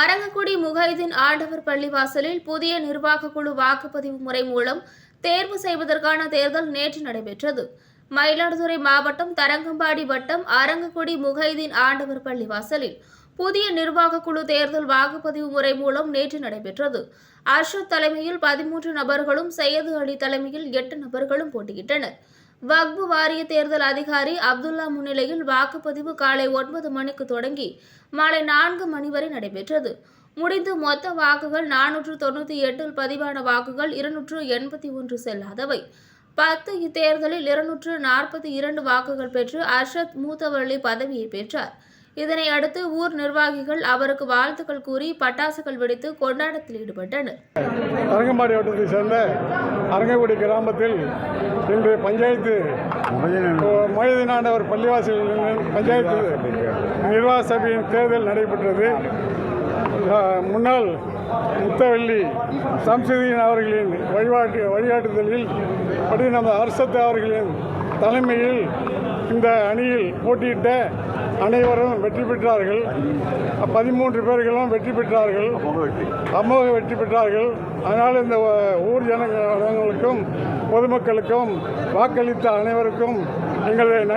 அரங்கக்குடி முகைதீன் ஆண்டவர் பள்ளிவாசலில் புதிய நிர்வாக குழு வாக்குப்பதிவு முறை மூலம் தேர்வு செய்வதற்கான தேர்தல் நேற்று நடைபெற்றது. மயிலாடுதுறை மாவட்டம் தரங்கம்பாடி வட்டம் அரங்கக்குடி முகைதீன் ஆண்டவர் பள்ளிவாசலில் புதிய நிர்வாக குழு தேர்தல் வாக்குப்பதிவு முறை மூலம் நேற்று நடைபெற்றது. அர்ஷத் தலைமையில் பதிமூன்று நபர்களும் சையது அலி தலைமையில் எட்டு நபர்களும் போட்டியிட்டனர். வக்பு வாரிய தேர்தல் அதிகாரி அப்துல்லா முன்னிலையில் வாக்குப்பதிவு காலை ஒன்பது மணிக்கு தொடங்கி மாலை நான்கு மணி வரை நடைபெற்றது. முடிந்து மொத்த வாக்குகள் நானூற்று தொண்ணூற்றி எட்டில் பதிவான வாக்குகள் இருநூற்று எண்பத்தி ஒன்று செல்லாதவை. பத்து இத்தேர்தலில் இருநூற்று நாற்பத்தி இரண்டு வாக்குகள் பெற்று அர்ஷத் மூத்தவள்ளி பதவியை பெற்றார். இதனை அடுத்து ஊர் நிர்வாகிகள் அவருக்கு வாழ்த்துக்கள் கூறி பட்டாசுகள் வெடித்து கொண்டாட்டத்தில் ஈடுபட்டனர். அரங்கம்பாடி சேர்ந்த அரங்கக்குடி கிராமத்தில் இன்று பஞ்சாயத்து மொய்தீனாண்டவர் பள்ளிவாசல் பஞ்சாயத்து நிர்வாக சபையின் தேர்தல் நடைபெற்றது. முன்னாள் முத்தவள்ளி சம்சுதீன் அவர்களின் வழிபாட்டு வழிகாட்டுதலில் படி நமது அரசத்து அவர்களின் தலைமையில் இந்த அணியில் போட்டியிட்ட அனைவரும் வெற்றி பெற்றார்கள். பதிமூன்று பேர்களும் வெற்றி பெற்றார்கள். சமூக வெற்றி பெற்றார்கள். அதனால் இந்த ஊர் ஜனங்களுக்கும் பொதுமக்களுக்கும் வாக்களித்த அனைவருக்கும் எங்களது நன்றி